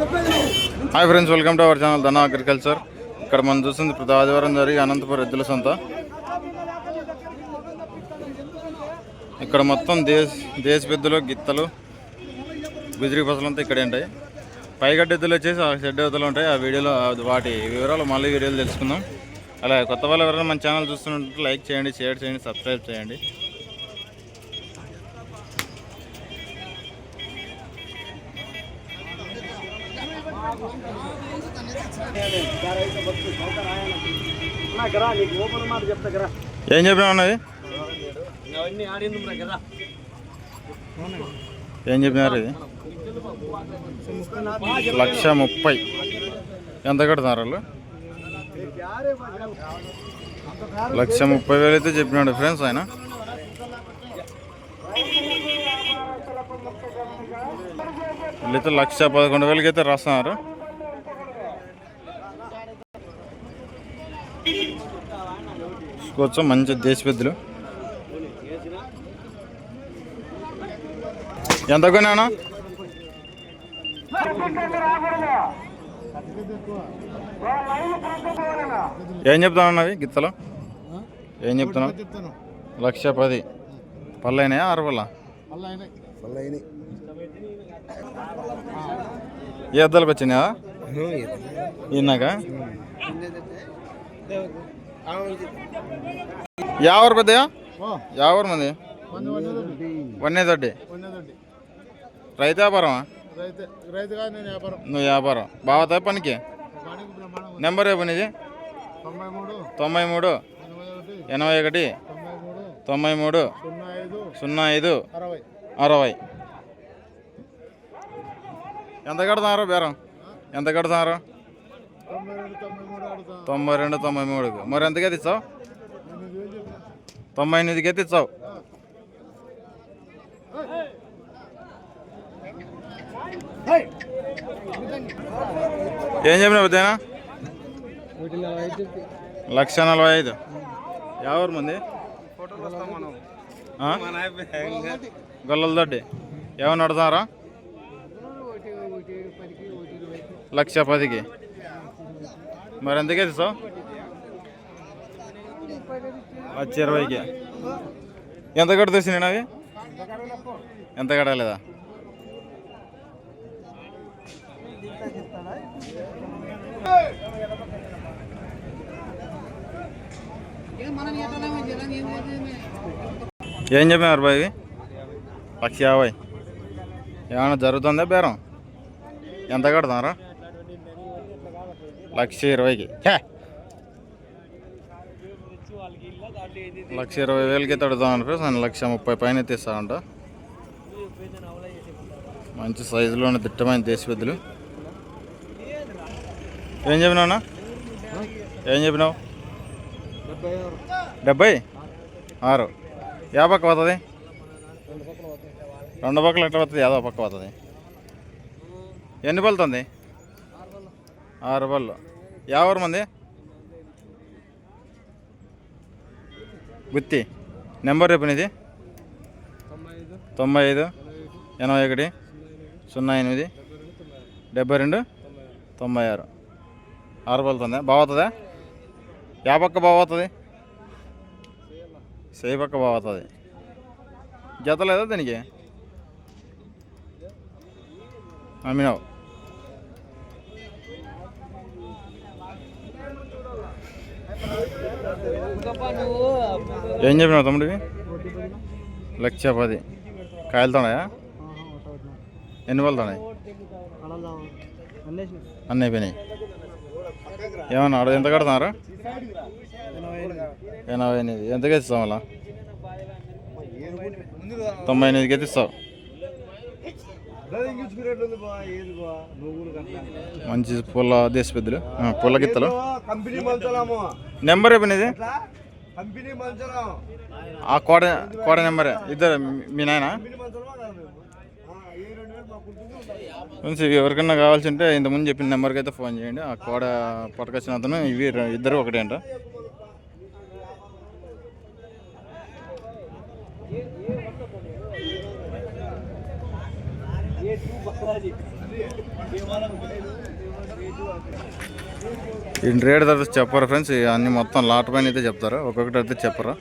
Hi friends welcome to our channel Dhana agriculture. ఇక్కడ మనం చూస్తుంది ప్రతి ఆదివారం జరిగి అనంతపురం ఎద్దుల సొంత. ఇక్కడ మొత్తం దేశ దేశ పెద్దలు గిత్తలు గుజరీ పసలంతా ఇక్కడే ఉంటాయి. పైగడ్డ ఎద్దులు వచ్చేసి ఆ షెడ్ ఎద్దులు ఉంటాయి. ఆ వీడియోలో వాటి వివరాలు మళ్ళీ వీడియోలు తెలుసుకుందాం. అలా కొత్త వాళ్ళు ఎవరైనా మన ఛానల్ చూస్తున్నట్టు లైక్ చేయండి షేర్ చేయండి సబ్స్క్రైబ్ చేయండి. ఏం చెప్పినా ఉన్నది ఏం చెప్పినారు ఇది? లక్ష ముప్పై. ఎంత కడుతున్నారు వాళ్ళు? లక్ష ముప్పై వేలు అయితే చెప్పినాడు ఫ్రెండ్స్ ఆయన. వీళ్ళైతే లక్ష పదకొండు వేలకి అయితే రాస్తున్నారు. చూసుకోవచ్చు మంచి దేశ పెద్దలు. ఎంత కొన్నాను ఏం చెప్తాను అన్నవి గిత్తలు? ఏం చెప్తున్నావు? లక్ష పది. పళ్ళైనాయా ఆరు పళ్ళ? ఏ ఎద్దలకు వచ్చినాయా ఇన్నాక యావరు పెద్దయా యావరు మంది? వన్నే తోటి? రైతు వ్యాపారమా? నువ్వు వ్యాపారం. బావతా పనికి? పనికి నెంబర్ ఏ పనిది తొంభై మూడు తొంభై మూడు. ఎనభై ఒకటి. తొంభై మూడు. సున్నా ఐదు. అరవై. ఎంత కడతారు బేరం? ఎంత కడతారు? తొంభై రెండు తొంభై రెండు తొంభై మూడుకు. మరి ఎంతకి ఎత్తిచ్చావు తొంభై ఎనిమిదికి ఎత్తిచ్చావు ఏం చెప్పిన పెద్దనా లక్ష నలభై ఐదు. ఎవరు మంది? గొల్లల దొడ్డి ఏమన్నా అడుగుతారా ఒకటి ఒకటి పదికి ఒకటి ఇరవై లక్ష పదికి మరి ఎందుకే ఇస్తావు లక్ష ఇరవైకి. ఎంత కడుతుంది నేను అవి? ఎంత కడలేదా ఏం చెప్పినారు బావి లక్ష యాభై. ఏమైనా జరుగుతుందా బేరం? ఎంత కడతారా లక్ష ఇరవైకి. లక్ష ఇరవై వేలకి తడుతామని ఫ్రెండ్స్ నేను లక్ష ముప్పై పైన తీస్తాడంట మంచి సైజులో దిట్టమైన దేశపెద్దలు ఏం చెప్పినావు ఏం చెప్పినావు? డెబ్బై? ఆరు. డెబ్బై ఆరు యా పక్క పోతుంది? రెండు పక్కలు ఎట్లా పోతుంది? యాదో పక్క పోతుంది. ఎన్ని పలుతుంది ఆరు పళ్ళు యావరు మంది? గుత్తి. నెంబర్ రేపు ఇది తొంభై ఐదు. తొంభై ఐదు ఎనభై ఒకటి. సున్నా ఎనిమిది. డెబ్బై రెండు. తొంభై ఆరు. ఆరు పలుతుందా బాగుతుందా యా పక్క బాగుతుంది సే పక్క బాగుతుంది జత లేదా దీనికి? అమ్మినావు ఏం చెప్పినావు తమ్ముడివి? లక్ష పది కాయలుతున్నాయా ఎన్ని పలుతున్నాయి అన్నీ అయిపోయినాయి. ఏమన్నా అడు ఎంత కడుతున్నారు? ఎనభై ఎనిమిది. ఎంతకి ఇస్తాం అలా తొంభై ఎనిమిదికి అయితే ఇస్తావు. మంచి పుల్ల దేశ పెద్దలు. పుల్ల గిత్తలు. నెంబర్ అయిపోయినది ఆ కోడ కోడ నెంబర్ ఇద్దరు మీ నాయన ఎవరికన్నా కావాల్సి ఉంటే ఇంతకుముందు చెప్పిన నెంబర్కి అయితే ఫోన్ చేయండి ఆ కోడ పట్టుకొచ్చిన అతను ఇవి ఇద్దరు ఒకటే అంట ఏ ఈ రేట్ తర్వాత చెప్పరు ఫ్రెండ్స్? అన్ని మొత్తం లాట్ పైన అయితే చెప్తారు? ఒక్కొక్కటి అయితే చెప్పరు?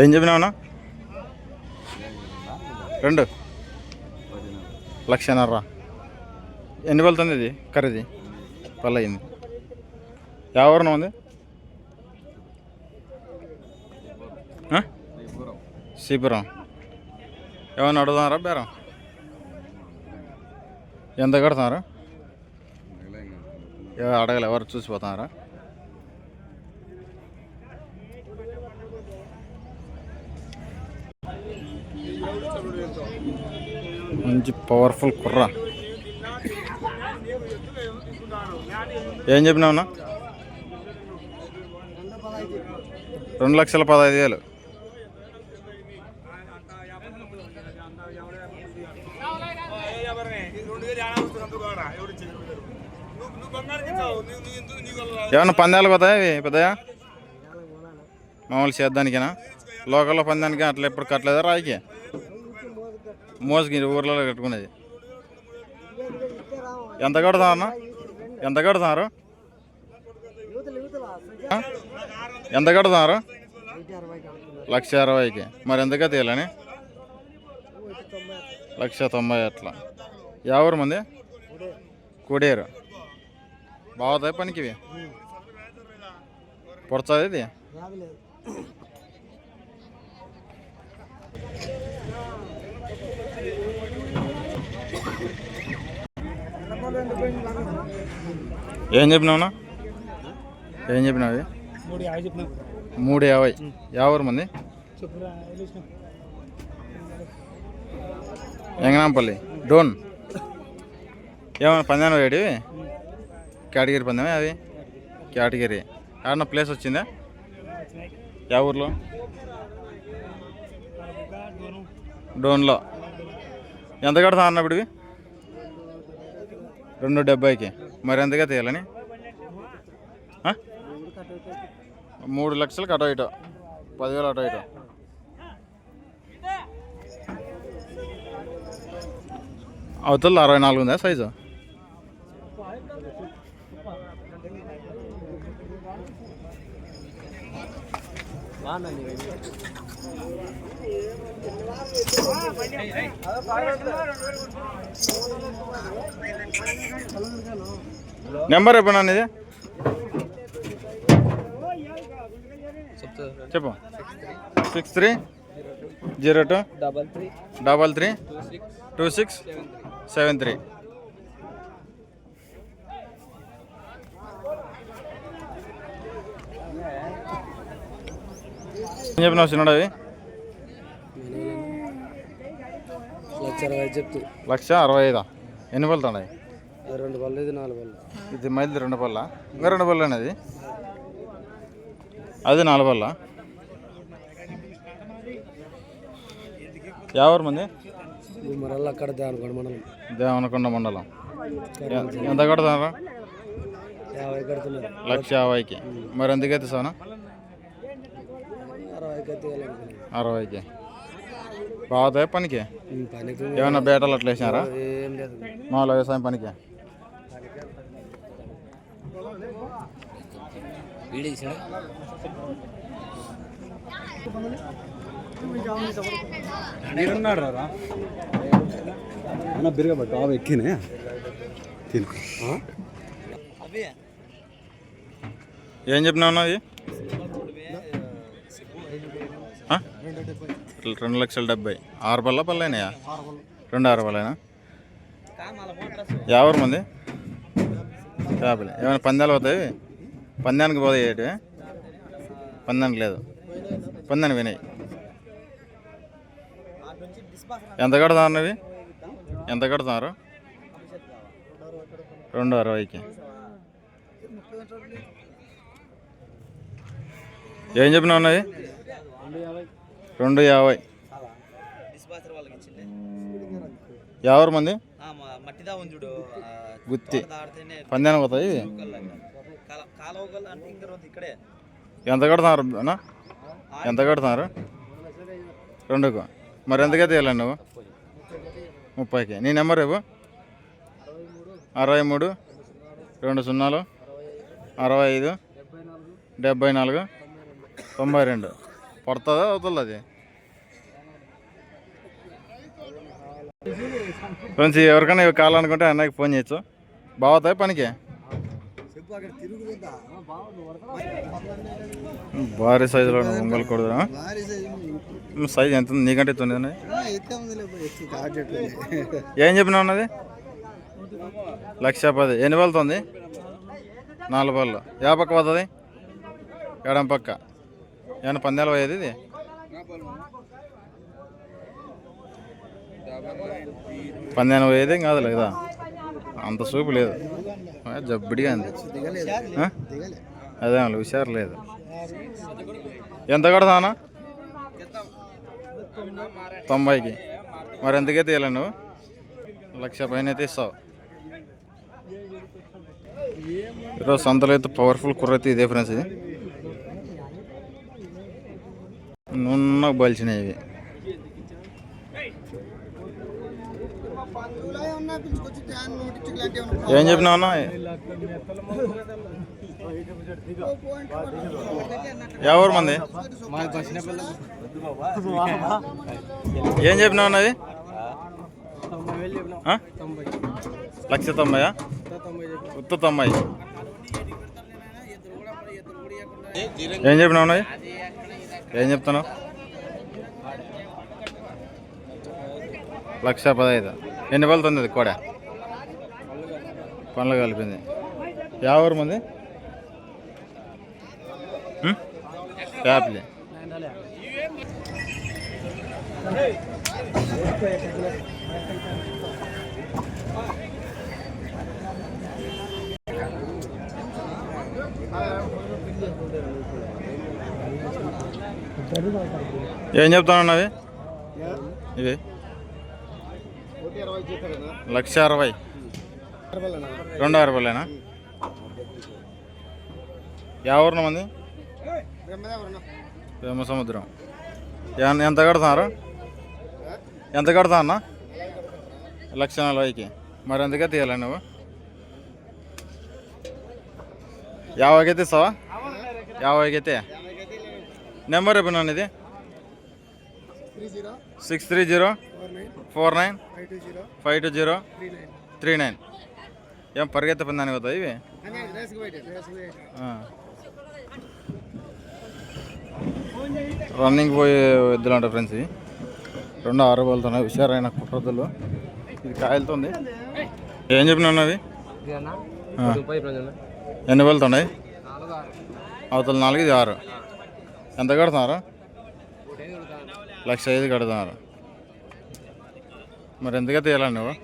ఏం చెప్పినావునా రెండు. లక్షన్నర. ఎన్ని వెళ్తుంది ఇది? కర్రీది పల్లయింది. అయింది ఎవరిన ఉంది? శిబిరం ఏమైనా ఏమన్నా అడుగుతున్నారా బేరం? ఎంత కడుతున్నారా? అడగలే ఎవరు చూసిపోతున్నారా మంచి పవర్ఫుల్ కుర్ర. ఏం చెప్పినావునా రెండు లక్షల పదహైదు వేలు. ఏమన్నా పందాలు పోతాయా పెద్దయా మామూలు చేద్దానికేనా? లోకల్లో పందానికి అట్లా ఎప్పుడు కట్టలేదా రాయికి? మోసుకి ఊర్లలో కట్టుకునేది. ఎంత కడుతున్నారు ఎంత కడతారు? ఎంత కడతారు? లక్ష అరవైకి. మరి ఎంతగా తీయాలని లక్ష తొంభై అట్లా. ఎవరు మంది? కూడేరు. బాగుతాయి పనికి ఇవి? పొడతాది ఇది? ఏం చెప్పినావునా ఏం చెప్పినావు మూడు యాభై యాభై. మంది? ఎంగనాంపల్లి. డోన్. ఏమన్నా పందాను వేడి కేటగిరీ పందమే అది? కేటగిరీ. ఏమన్నా ప్లేస్ వచ్చిందా? యా ఊర్లో? డోన్లో. ఎంత కడతా అన్న ఇప్పుడు రెండు డెబ్బైకి. మరి ఎంతగా తీయాలని? మూడు లక్షలు అటో ఇటో పదివేలు అటో ఇటో. అవతల అరవై నాలుగు ఉందా సైజు? నెంబర్ ఎప్పుడు ఇది. చెప్పు. Six three zero two double three double three two six two six seven three. ఏం చెప్పినావు చిన్నడు అవి లక్ష అరవై చెప్తూ. లక్ష అరవై ఐదా? ఎన్ని పళ్ళు తండాయి? రెండు పళ్ళు ఇది నాలుగు పళ్ళు ఇది మైల్ది రెండు పళ్ళ ఇంకా రెండు పళ్ళు అనేది అది? నాలుగు పళ్ళ ఎవరు మంది అక్కడ దేవనకొండ మండలం. దేవనకొండ మండలం ఎంత కడతారా యాభై కడుతున్నారు. లక్ష యాభైకి. మరి ఎంతకైతే సానా? అరవైకి. బాగుతాయి పనికి? ఏమైనా బేటలు అట్లా వేసినారా? ఏం లేదు. మామూలు వ్యవసాయం పనికి? బిరగబట్టు ఆవు ఎక్కినే? తిను. ఏం చెప్పినావు ఆ? రెండు లక్షల డెబ్బై ఆరు పళ్ళ పళ్ళైనాయా రెండు ఆరు పళ్ళైనా? యాభై మంది యాభై. ఏమైనా పందాలు పోతాయి పందానికి పోతాయి ఏంటి పందానికి లేదు. పందానికి వినాయి ఎంత కడతారు అన్నది ఎంత కడతారు రెండు అరవైకి. ఏం చెప్పినా ఉన్నది రెండు యాభై. ఎవరు యాభై మంది? గుత్తి. పందానికి పోతాయి ఎంత కడుతున్నారు అన్న? ఎంత కడుతున్నారు? రెండుకు. మరి ఎంతకైతే వెళ్ళాను నువ్వు? ముప్పైకి. నీ నెంబర్ రేపు? అరవై మూడు రెండు సున్నాలు అరవై ఐదు డెబ్బై నాలుగు తొంభై రెండు. పడుతుందా అవుతుంది అది? ఫ్రెండ్స్ ఎవరికైనా ఇవి కావాలనుకుంటే అన్నకి ఫోన్ చేయొచ్చు. బాగుతాయి పనికి? భారీ సైజులో ఒంగోలు కొడుదా సైజు సైజ్ ఎంత ఉంది? నీకంటే తొమ్మిది ఏం చెప్పినా ఉన్నది లక్ష పది. ఎన్ని వెళ్తుంది నాలుగు పళ్ళు యా పక్క పోతుంది? ఎడం పక్క. ఏమైనా పందేలు పోయేది ఇది? పందేలు పోయేది ఏం కాదు. లేదా అంత చూపు లేదు. ఆ, జబ్బిడిగా ఉంది. అదే హుషారు లేదు. ఎంత కడతానా తొంభైకి. మరి ఎంతకైతే తీయాలి నువ్వు? లక్ష పైన అయితే ఇస్తావు ఈరోజు సంతలో అయితే పవర్ఫుల్ కుర్రైతే ఇదే ఫ్రెండ్స్ ఇది. నున్న బలిచినాయి ఏం చెప్పినావు అన్న? ఎవరు మంది? ఏం చెప్పినావు అన్నది? లక్ష తొంభయా? ఉత్త తొంభై. ఏం చెప్పినావు అన్నది ఏం చెప్తున్నావు? లక్ష పదహైదు. ఎన్ని పలుతుంది అది కూడా? పనులు కలిపింది. ఎవరు మంది? యాప్లే. ఏం చెప్తాను అవి ఇవి? లక్ష అరవై. రెండు అరవైలేనా? యావరణం మంది బ్రహ్మ సముద్రం ఎంత కడుతున్నారు ఎంత కడతా అన్న లక్ష నలభైకి మరి ఎందుకే తీయాలి నువ్వు యాభైకి తీస్తావా ఇస్తావా యాభైకి అయితే నెంబర్ రేపు ఇది three zero six three zero? Four nine? Five two zero. Five two zero? Three nine. ఏం పరిగెత్తే పని అవుతాయి ఇవి. రన్నింగ్ పోయే ఎద్దులు అంట ఫ్రెండ్స్ ఇవి. రెండు ఆరు బోలుతున్నాయి హుషారైన కుట్రద్దులు ఇది కాయలుతుంది ఏం చెప్పినా అవి? ఆ. ఎన్ని వెళ్తున్నాయి అవతల నాలుగు ఇది ఆరు. ఎంత కడుతున్నారు? లక్ష ఐదు కడుతున్నారు మరి ఎంతగా తీయాలండి నువ్వు?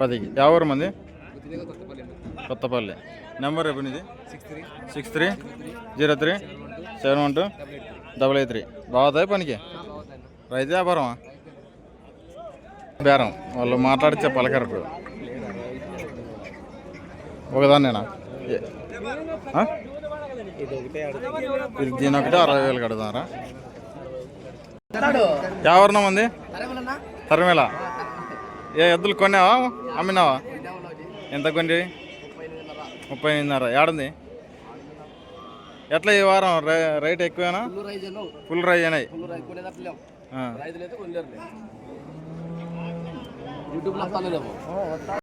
పదికి ఎవరు మంది కొత్తపల్లి. నెంబర్ రేపు నీది? Six three zero three seven one two double eight three బాగుతాయి పనికి? రైతు వ్యాపారమా? బేరం వాళ్ళు మాట్లాడితే పలకరకు ఒకదాన్నేనా? ఏ- ఇది దీని ఒకటి అరవై వేలు కడతారా ఎవరినా మంది తరమేలా ఏ ఎద్దులు కొన్నావా అమ్మినావా ఎంత కొన్ని ముప్పై ఎనిమిదిన్నర ఏడుంది ఎట్లా ఈ వారం రేట్ ఎక్కువేనా ఫుల్ రైజ్ అయినాయి.